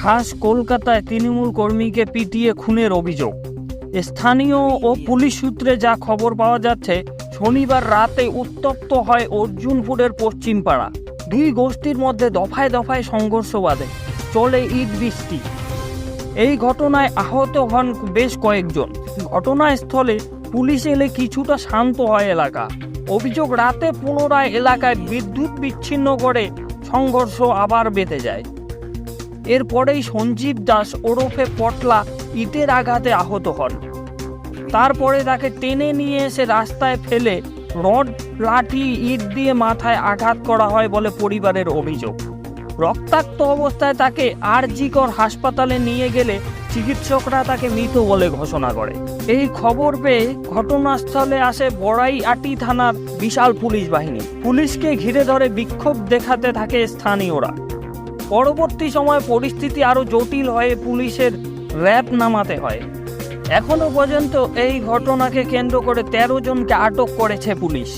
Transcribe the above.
খাস কলকাতায় তৃণমূল কর্মীকে পিটিয়ে খুনের অভিযোগ। স্থানীয় ও পুলিশ সূত্রে যা খবর পাওয়া যাচ্ছে, শনিবার রাতে উত্তপ্ত হয় অর্জুনপুরের পশ্চিম পাড়া দুই গোষ্ঠীর মধ্যে দফায় দফায় সংঘর্ষ বাঁধে। চলে ঈদ বৃষ্টি। এই ঘটনায় আহত হন বেশ কয়েকজন। ঘটনাস্থলে পুলিশ এলে কিছুটা শান্ত হয় এলাকা। অভিযোগ রাতে পুনরায় এলাকায় বিদ্যুৎ বিচ্ছিন্ন করে সংঘর্ষ আবার বেঁধে যায়। এরপরেই সঞ্জীব দাস ওরফে পটলা ইটের আঘাতে আহত হন। তারপরে তাকে টেনে নিয়ে এসে রাস্তায় ফেলে রড, লাঠি, ইট দিয়ে মাথায় আঘাত করা হয় বলে পরিবারের অভিযোগ। রক্তাক্ত অবস্থায় তাকে আরজিকর হাসপাতালে নিয়ে গেলে চিকিৎসকরা তাকে মৃত বলে ঘোষণা করে। এই খবর পেয়ে ঘটনাস্থলে আসে বড়াইআটি থানার বিশাল পুলিশ বাহিনী। পুলিশকে ঘিরে ধরে বিক্ষোভ দেখাতে থাকে স্থানীয়রা। পরবর্তী সময় পরিস্থিতি আরও জটিল হয়ে পুলিশের র্যাব নামাতে হয়। এখনও পর্যন্ত এই ঘটনাকে কেন্দ্র করে তেরো জনকে আটক করেছে পুলিশ।